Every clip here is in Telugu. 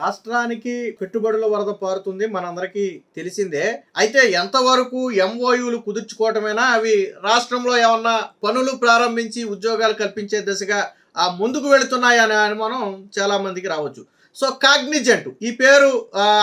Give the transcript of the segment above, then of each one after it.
రాష్ట్రానికి పెట్టుబడుల వరద పారుతుంది మనందరికీ తెలిసిందే. అయితే ఎంతవరకు ఎంఓయూలు కుదుర్చుకోవటమేనా? అవి రాష్ట్రంలో ఏమన్నా పనులు ప్రారంభించి ఉద్యోగాలు కల్పించే దిశగా ఆ ముందుకు వెళుతున్నాయనే అనుమానం చాలా మందికి రావచ్చు. సో కాగ్నిజెంట్ ఈ పేరు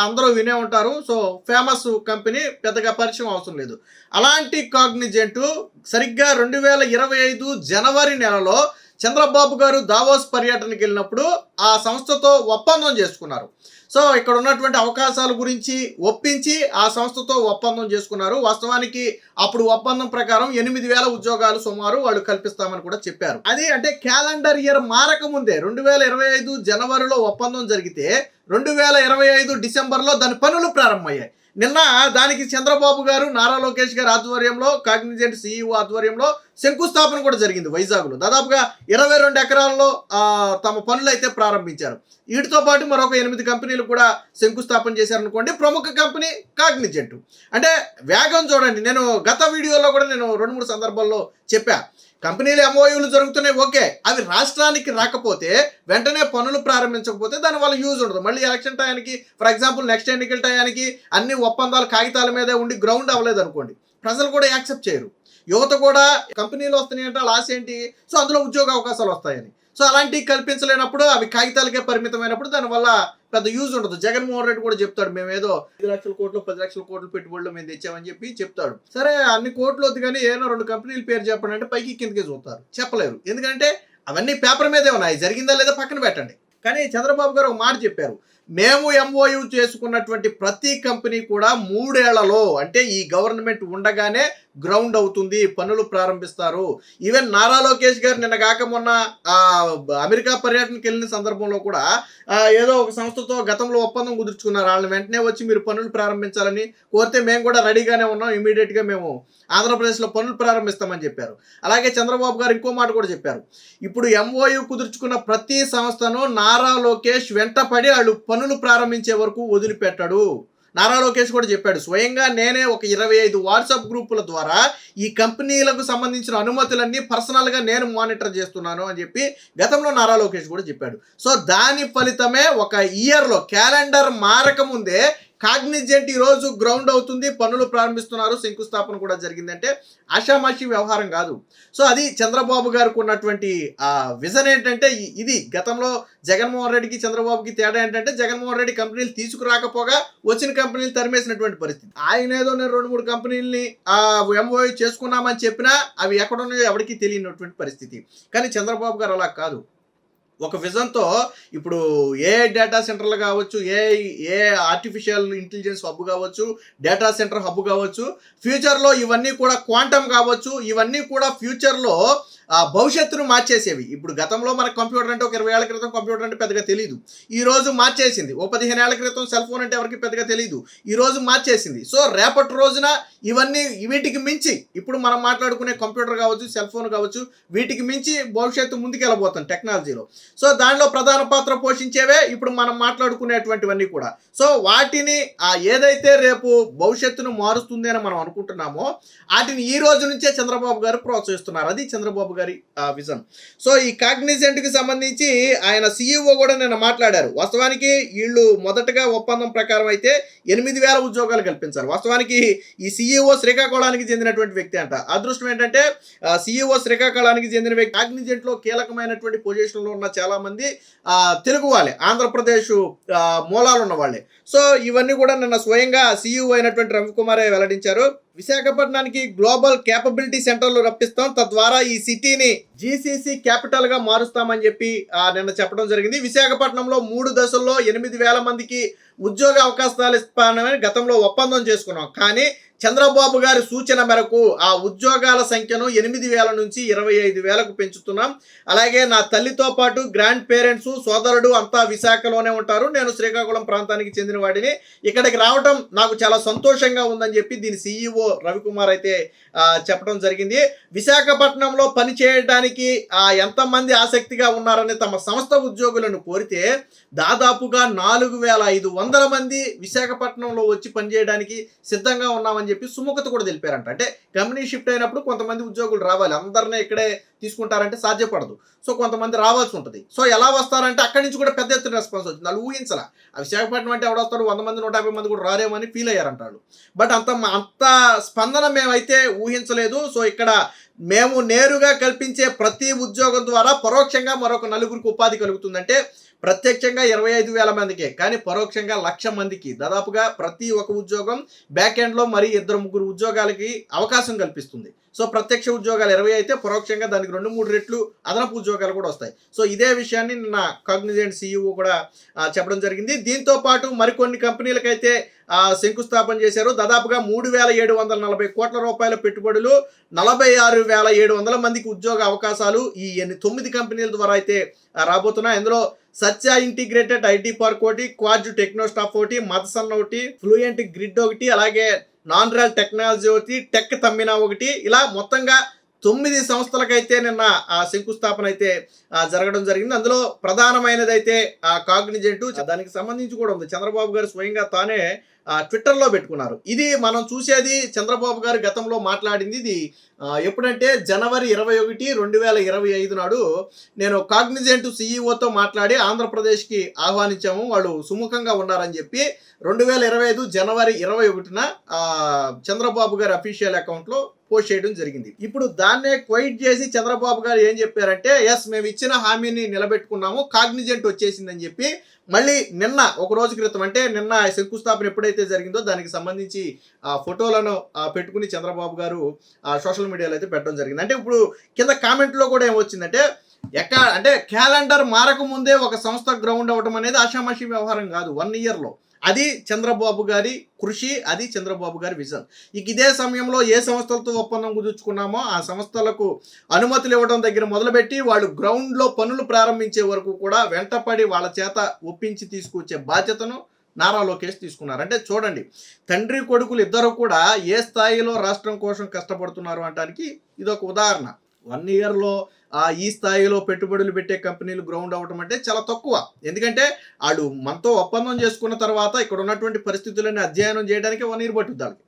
అందరూ వినే ఉంటారు. సో ఫేమస్ కంపెనీ పెద్దగా పరిచయం అవసరం లేదు. అలాంటి కాగ్నిజెంట్ సరిగ్గా రెండు వేల ఇరవై ఐదు జనవరి నెలలో చంద్రబాబు గారు దావోస్ పర్యటనకి వెళ్ళినప్పుడు ఆ సంస్థతో ఒప్పందం చేసుకున్నారు. సో ఇక్కడ ఉన్నటువంటి అవకాశాల గురించి ఒప్పించి ఆ సంస్థతో ఒప్పందం చేసుకున్నారు. వాస్తవానికి అప్పుడు ఒప్పందం ప్రకారం ఎనిమిది వేల ఉద్యోగాలు సుమారు వాళ్ళు కల్పిస్తామని కూడా చెప్పారు. అది అంటే క్యాలెండర్ ఇయర్ మారకముందే రెండు వేల ఇరవై ఐదు జనవరిలో ఒప్పందం జరిగితే రెండు వేల ఇరవై ఐదు డిసెంబర్లో దాని పనులు ప్రారంభమయ్యాయి. నిన్న దానికి చంద్రబాబు గారు నారా లోకేష్ గారి ఆధ్వర్యంలో కాగ్నిజెంట్ సీఈఓ ఆధ్వర్యంలో శంకుస్థాపన కూడా జరిగింది వైజాగ్లో. దాదాపుగా ఇరవై రెండు ఎకరాల్లో తమ పనులు అయితే ప్రారంభించారు. వీటితో పాటు మరొక ఎనిమిది కంపెనీలు కూడా శంకుస్థాపన చేశారనుకోండి. ప్రముఖ కంపెనీ కాగ్నిజెంట్. అంటే వేగం చూడండి. నేను గత వీడియోలో కూడా నేను రెండు మూడు సందర్భాల్లో చెప్పా. కంపెనీలు ఎంఓయూలు జరుగుతున్నాయి ఓకే. అవి రాష్ట్రానికి రాకపోతే వెంటనే పనులు ప్రారంభించకపోతే దానివల్ల యూజ్ ఉండదు. మళ్ళీ ఎలక్షన్ టయానికి ఫర్ ఎగ్జాంపుల్ నెక్స్ట్ ఎన్నికల టయానికి అన్ని ఒప్పందాలు కాగితాల మీదే ఉండి గ్రౌండ్ అవ్వలేదు అనుకోండి ప్రజలు కూడా యాక్సెప్ట్ చేయరు. యువత కూడా కంపెనీలు వస్తున్నాయంటే లాస్ ఏంటి? సో అందులో ఉద్యోగ అవకాశాలు వస్తాయని. సో అలాంటివి కల్పించలేనప్పుడు అవి కాగితాలకే పరిమితమైనప్పుడు దానివల్ల పెద్ద యూజ్ ఉండదు. జగన్మోహన్ రెడ్డి కూడా చెప్తాడు మేము ఏదో ఐదు లక్షల కోట్లు పది లక్షల కోట్లు పెట్టుబడులు మేము తెచ్చామని చెప్పి చెప్తాడు. సరే అన్ని కోట్లు వద్దు కానీ ఏదైనా రెండు కంపెనీల పేరు చెప్పండి అంటే పైకి కిందకే చూస్తారు. చెప్పలేరు. ఎందుకంటే అవన్నీ పేపర్ మీదే ఉన్నాయి. జరిగిందా లేదా పక్కన పెట్టండి. కానీ చంద్రబాబు గారు ఒక మాట చెప్పారు. మేము ఎంఓయు చేసుకున్నటువంటి ప్రతి కంపెనీ కూడా మూడేళ్ళలో అంటే ఈ గవర్నమెంట్ ఉండగానే గ్రౌండ్ అవుతుంది పనులు ప్రారంభిస్తారు. ఈవెన్ నారా లోకేష్ గారు నిన్న కాక మొన్న ఆ, అమెరికా పర్యటనకి వెళ్ళిన సందర్భంలో కూడా ఏదో ఒక సంస్థతో గతంలో ఒప్పందం కుదుర్చుకున్నారు. వాళ్ళని వెంటనే వచ్చి మీరు పనులు ప్రారంభించాలని కోరితే మేము కూడా రెడీగానే ఉన్నాం. ఇమీడియట్గా మేము ఆంధ్రప్రదేశ్లో పనులు ప్రారంభిస్తామని చెప్పారు. అలాగే చంద్రబాబు గారు ఇంకో మాట కూడా చెప్పారు. ఇప్పుడు ఎంఓయు కుదుర్చుకున్న ప్రతి సంస్థను నారా లోకేష్ వెంటపడి వాళ్ళు పనులు ప్రారంభించే వరకు వదిలిపెట్టాడు. నారా లోకేష్ కూడా చెప్పాడు స్వయంగా నేనే ఒక ఇరవై ఐదు వాట్సాప్ గ్రూపుల ద్వారా ఈ కంపెనీలకు సంబంధించిన అనుమతులన్నీ పర్సనల్గా నేను మానిటర్ చేస్తున్నాను అని చెప్పి గతంలో నారా లోకేష్ కూడా చెప్పాడు. సో దాని ఫలితమే ఒక ఇయర్లో క్యాలెండర్ మారకముందే కాగ్నిజెంట్ ఈరోజు గ్రౌండ్ అవుతుంది పనులు ప్రారంభిస్తున్నారు శంకుస్థాపన కూడా జరిగిందంటే ఆషామాషి వ్యవహారం కాదు. సో అది చంద్రబాబు గారికి ఉన్నటువంటి విజన్ ఏంటంటే ఇది గతంలో జగన్మోహన్ రెడ్డికి చంద్రబాబుకి తేడా ఏంటంటే జగన్మోహన్ రెడ్డి కంపెనీలు తీసుకురాకపోగా వచ్చిన కంపెనీలు తరిమేసినటువంటి పరిస్థితి. ఆయన ఏదో నేను రెండు మూడు కంపెనీలని ఎంఓ చేసుకున్నామని చెప్పినా అవి ఎక్కడున్నాయో ఎవరికి తెలియనటువంటి పరిస్థితి. కానీ చంద్రబాబు గారు అలా కాదు. ఒక విజన్తో ఇప్పుడు ఏ డేటా సెంటర్లు కావచ్చు ఏ ఏ ఆర్టిఫిషియల్ ఇంటెలిజెన్స్ హబ్ కావచ్చు డేటా సెంటర్ హబ్ కావచ్చు ఫ్యూచర్లో ఇవన్నీ కూడా క్వాంటమ్ కావచ్చు ఇవన్నీ కూడా ఫ్యూచర్లో ఆ, భవిష్యత్తును మార్చేసేవి. ఇప్పుడు గతంలో మనకు కంప్యూటర్ అంటే ఒక ఇరవై ఏళ్ళ క్రితం కంప్యూటర్ అంటే పెద్దగా తెలియదు ఈ రోజు మార్చేసింది. ఓ పదిహేను ఏళ్ళ క్రితం సెల్ ఫోన్ అంటే ఎవరికి పెద్దగా తెలియదు ఈ రోజు మార్చేసింది. సో రేపటి రోజున ఇవన్నీ వీటికి మించి ఇప్పుడు మనం మాట్లాడుకునే కంప్యూటర్ కావచ్చు సెల్ ఫోన్ కావచ్చు వీటికి మించి భవిష్యత్తు ముందుకెళ్ళబోతుంది టెక్నాలజీలో సో దానిలో ప్రధాన పాత్ర పోషించేవే ఇప్పుడు మనం మాట్లాడుకునేటువంటివన్నీ కూడా. సో వాటిని ఆ ఏదైతే రేపు భవిష్యత్తును మారుస్తుంది అని మనం అనుకుంటున్నామో వాటిని ఈ రోజు నుంచే చంద్రబాబు గారు ప్రోత్సహిస్తున్నారు. అది చంద్రబాబు గారి విజన్. సో ఈ కాగ్నిజెంట్కి సంబంధించి ఆయన సీఈఓ కూడా నిన్న మాట్లాడారు. వాస్తవానికి వీళ్ళు మొదటగా ఒప్పందం ప్రకారం అయితే ఎనిమిది వేల ఉద్యోగాలు కల్పించారు. వాస్తవానికి ఈ సీఈఓ శ్రీకాకుళానికి చెందినటువంటి వ్యక్తి అంట. అదృష్టం ఏంటంటే సీఈఓ శ్రీకాకుళానికి చెందిన వ్యక్తి కాగ్నిజెంట్లో కీలకమైనటువంటి పొజిషన్లో ఉన్న చాలామంది తెలుగు వాళ్ళే. ఆంధ్రప్రదేశ్ మూలాలు ఉన్న వాళ్ళే సో ఇవన్నీ కూడా నిన్న స్వయంగా సీఈఓ అయినటువంటి రవికుమారే వెల్లడించారు. విశాఖపట్నానికి గ్లోబల్ క్యాపబిలిటీ సెంటర్లు రప్పిస్తాం. తద్వారా ఈ సిటీని జీసీసీ క్యాపిటల్గా మారుస్తామని చెప్పి నిన్న చెప్పడం జరిగింది. విశాఖపట్నంలో మూడు దశల్లో ఎనిమిది వేల మందికి ఉద్యోగ అవకాశాలు ఇస్తామని గతంలో ఒప్పందం చేసుకున్నాం. కానీ చంద్రబాబు గారి సూచన మేరకు ఆ ఉద్యోగాల సంఖ్యను ఎనిమిది వేల నుంచి ఇరవై ఐదు వేలకు పెంచుతున్నాం. అలాగే నా తల్లితో పాటు గ్రాండ్ పేరెంట్స్ సోదరుడు అంతా విశాఖలోనే ఉంటారు. నేను శ్రీకాకుళం ప్రాంతానికి చెందిన వాడిని. ఇక్కడికి రావడం నాకు చాలా సంతోషంగా ఉందని చెప్పి దీని సీఈఓ రవికుమార్ అయితే చెప్పడం జరిగింది. విశాఖపట్నంలో పని చేయడానికి ఆ, ఎంతమంది ఆసక్తిగా ఉన్నారని తమ సంస్థ ఉద్యోగులను కోరితే దాదాపుగా నాలుగు వేల ఐదు వందల మంది విశాఖపట్నంలో వచ్చి పనిచేయడానికి సిద్ధంగా ఉన్నామని చెప్పి సుముఖత కూడా తెలిపారంట. అంటే కంపెనీ షిఫ్ట్ అయినప్పుడు కొంతమంది ఉద్యోగులు రావాలి. అందరినీ ఇక్కడే తీసుకుంటారంటే సాధ్యపడదు. సో కొంతమంది రావాల్సి ఉంటుంది. సో ఎలా వస్తారంటే అక్కడి నుంచి కూడా పెద్ద ఎత్తున రెస్పాన్స్ వచ్చింది. వాళ్ళు ఊహించలా. ఆ విశాఖపట్నం అంటే ఎవడొస్తాడు వంద మంది నూట యాభై మంది కూడా రారేమని ఫీల్ అయ్యారంటాడు బట్ అంత అంత స్పందన మేమైతే ఊహించలేదు. సో ఇక్కడ మేము నేరుగా కల్పించే ప్రతి ఉద్యోగం ద్వారా పరోక్షంగా మరొక నలుగురికి ఉపాధి కలుగుతుందంటే ప్రత్యక్షంగా ఇరవై ఐదు వేల మందికే కానీ పరోక్షంగా లక్ష మందికి. దాదాపుగా ప్రతి ఒక్క ఉద్యోగం బ్యాక్ ఎండ్లో మరి ఇద్దరు ముగ్గురు ఉద్యోగాలకి అవకాశం కల్పిస్తుంది. సో ప్రత్యక్ష ఉద్యోగాలు ఇరవై అయితే పరోక్షంగా దానికి రెండు మూడు రెట్లు అదనపు ఉద్యోగాలు కూడా వస్తాయి. సో ఇదే విషయాన్ని నిన్న కాగ్నిజెంట్ సీఈఓ కూడా చెప్పడం జరిగింది. దీంతో పాటు మరికొన్ని కంపెనీలకైతే శంకుస్థాపన చేశారు. దాదాపుగా మూడు వేల ఏడు వందల నలభై కోట్ల రూపాయల పెట్టుబడులు నలభై ఆరు వేల ఏడు వందల మందికి ఉద్యోగ అవకాశాలు ఈ ఎన్ని తొమ్మిది కంపెనీల ద్వారా అయితే రాబోతున్నాయి. అందులో సత్య ఇంటిగ్రేటెడ్ ఐటీ పార్క్ ఒకటి క్వాడ్జ్ టెక్నోస్టాఫ్ ఒకటి మదసన్ ఒకటి ఫ్లూయెంట్ గ్రిడ్ ఒకటి అలాగే నాన్ రియల్ టెక్నాలజీ ఒకటి టెక్ తమ్మినా ఒకటి. ఇలా మొత్తంగా తొమ్మిది సంస్థలకైతే నిన్న ఆ శంకుస్థాపన అయితే జరగడం జరిగింది. అందులో ప్రధానమైనది అయితే ఆ కాగ్నిజెంట్ దానికి సంబంధించి కూడా ఉంది. చంద్రబాబు గారు స్వయంగా తానే ట్విట్టర్ ట్విట్టర్లో పెట్టుకున్నారు. ఇది మనం చూసేది చంద్రబాబు గారు గతంలో మాట్లాడింది ఇది ఎప్పుడంటే జనవరి ఇరవై ఒకటి రెండు వేల ఇరవై ఐదు నాడు నేను కాగ్నిజెంట్ సీఈఓతో మాట్లాడి ఆంధ్రప్రదేశ్కి ఆహ్వానించాము. వాళ్ళు సుముఖంగా ఉన్నారని చెప్పి రెండు వేల ఇరవై ఐదు జనవరి ఇరవై ఒకటిన చంద్రబాబు గారి అఫీషియల్ అకౌంట్లో పోస్ట్ చేయడం జరిగింది. ఇప్పుడు దాన్నే క్వైట్ చేసి చంద్రబాబు గారు ఏం చెప్పారంటే ఎస్ మేము ఇచ్చిన హామీని నిలబెట్టుకున్నాము కాగ్నిజెంట్ వచ్చేసిందని చెప్పి మళ్ళీ నిన్న ఒక రోజు క్రితం అంటే నిన్న శంకుస్థాపన ఎప్పుడైతే జరిగిందో దానికి సంబంధించి ఆ ఫోటోలను పెట్టుకుని చంద్రబాబు గారు ఆ సోషల్ మీడియాలో అయితే పెట్టడం జరిగింది. అంటే ఇప్పుడు కింద కామెంట్లో కూడా ఏమొచ్చిందంటే ఎక్కడ అంటే క్యాలెండర్ మారకముందే ఒక సంస్థ గ్రౌండ్ అవ్వడం అనేది ఆషామాషి వ్యవహారం కాదు వన్ ఇయర్లో. అది చంద్రబాబు గారి కృషి అది చంద్రబాబు గారి విజన్. ఇక ఇదే సమయంలో ఏ సంస్థలతో ఒప్పందం కుదుర్చుకున్నామో ఆ సంస్థలకు అనుమతులు ఇవ్వడం దగ్గర మొదలుపెట్టి వాళ్ళు గ్రౌండ్లో పనులు ప్రారంభించే వరకు కూడా వెంటపడి వాళ్ళ చేత ఒప్పించి తీసుకొచ్చే బాధ్యతను నారా లోకేష్ తీసుకున్నారు. అంటే చూడండి తండ్రి కొడుకులు ఇద్దరు కూడా ఏ స్థాయిలో రాష్ట్రం కోసం కష్టపడుతున్నారు అనడానికి ఇదొక ఉదాహరణ. వన్ ఇయర్లో ఈ స్థాయిలో పెట్టుబడులు పెట్టే కంపెనీలు గ్రౌండ్ అవ్వటం అంటే చాలా తక్కువ. ఎందుకంటే వాళ్ళు మనతో ఒప్పందం చేసుకున్న తర్వాత ఇక్కడ ఉన్నటువంటి పరిస్థితులని అధ్యయనం చేయడానికి వన్ ఇయర్ పట్టుద్ది వాళ్ళకి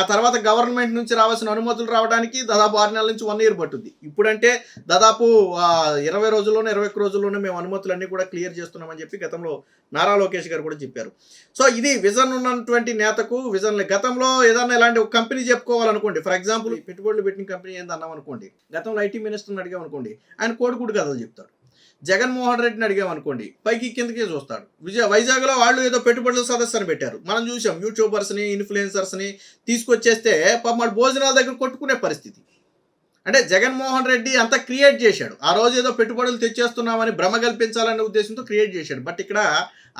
ఆ తర్వాత గవర్నమెంట్ నుంచి రావాల్సిన అనుమతులు రావడానికి దాదాపు ఆరు నెలల నుంచి వన్ ఇయర్ పట్టుద్ది. ఇప్పుడంటే దాదాపు ఇరవై రోజుల్లోనే ఇరవై ఒక్క రోజుల్లోనే మేము అనుమతులన్నీ కూడా క్లియర్ చేస్తున్నామని చెప్పి గతంలో నారా లోకేష్ గారు కూడా చెప్పారు. సో ఇది విజన్ ఉన్నటువంటి నేతకు విజన్ గతంలో ఏదన్నా ఇలాంటి ఒక కంపెనీ చెప్పుకోవాలనుకోండి ఫర్ ఎగ్జాంపుల్ పెట్టుబడులు పెట్టిన కంపెనీ ఏంది అన్నాం అనుకోండి గతంలో ఐటీ మినిస్టర్ని అడిగామనుకోండి ఆయన కోడిగుడు కథలు చెప్తాడు. జగన్మోహన్ రెడ్డిని అడిగామనుకోండి పైకి కిందకే చూస్తాడు. విజయ వైజాగ్లో వాళ్ళు ఏదో పెట్టుబడుల సదస్సుని పెట్టారు. మనం చూసాం యూట్యూబర్స్ని ఇన్ఫ్లుయెన్సర్స్ని తీసుకొచ్చేస్తే పాప వాళ్ళు భోజనాల దగ్గర కొట్టుకునే పరిస్థితి. అంటే జగన్మోహన్ రెడ్డి అంతా క్రియేట్ చేశాడు. ఆ రోజు ఏదో పెట్టుబడులు తెచ్చేస్తున్నామని భ్రమ కల్పించాలనే ఉద్దేశంతో క్రియేట్ చేశాడు. బట్ ఇక్కడ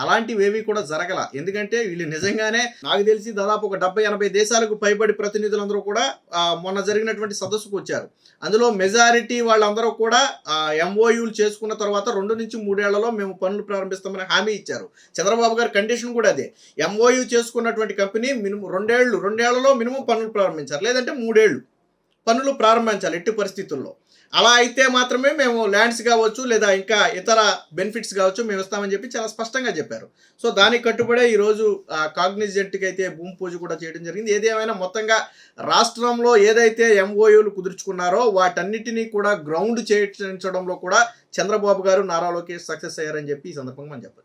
అలాంటివేవి కూడా జరగల. ఎందుకంటే వీళ్ళు నిజంగానే నాకు తెలిసి దాదాపు ఒక డెబ్బై ఎనభై దేశాలకు పైబడి ప్రతినిధులందరూ కూడా మొన్న జరిగినటువంటి సదస్సుకు వచ్చారు. అందులో మెజారిటీ వాళ్ళందరూ కూడా ఎంఓయూలు చేసుకున్న తర్వాత రెండు నుంచి మూడేళ్ళలో మేము పనులు ప్రారంభిస్తామని హామీ ఇచ్చారు. చంద్రబాబు గారి కండిషన్ కూడా అదే. ఎంఓయూ చేసుకున్నటువంటి కంపెనీ మినిమం రెండేళ్ళు రెండేళ్ళలో మినిమం పనులు ప్రారంభించారు. లేదంటే మూడేళ్ళు పనులు ప్రారంభించాలి ఎట్టి పరిస్థితుల్లో. అలా అయితే మాత్రమే మేము ల్యాండ్స్ కావచ్చు లేదా ఇంకా ఇతర బెనిఫిట్స్ కావచ్చు మేము ఇస్తామని చెప్పి చాలా స్పష్టంగా చెప్పారు. సో దానికి కట్టుబడే ఈరోజు కాగ్నిజెంట్కి అయితే భూమి పూజ కూడా చేయడం జరిగింది. ఏదేమైనా మొత్తంగా రాష్ట్రంలో ఏదైతే ఎంఓయూలు కుదుర్చుకున్నారో వాటన్నిటినీ కూడా గ్రౌండ్ చేయించడంలో కూడా చంద్రబాబు గారు నారా లోకేష్ సక్సెస్ అయ్యారని చెప్పి ఈ సందర్భంగా మనం చెప్పాలి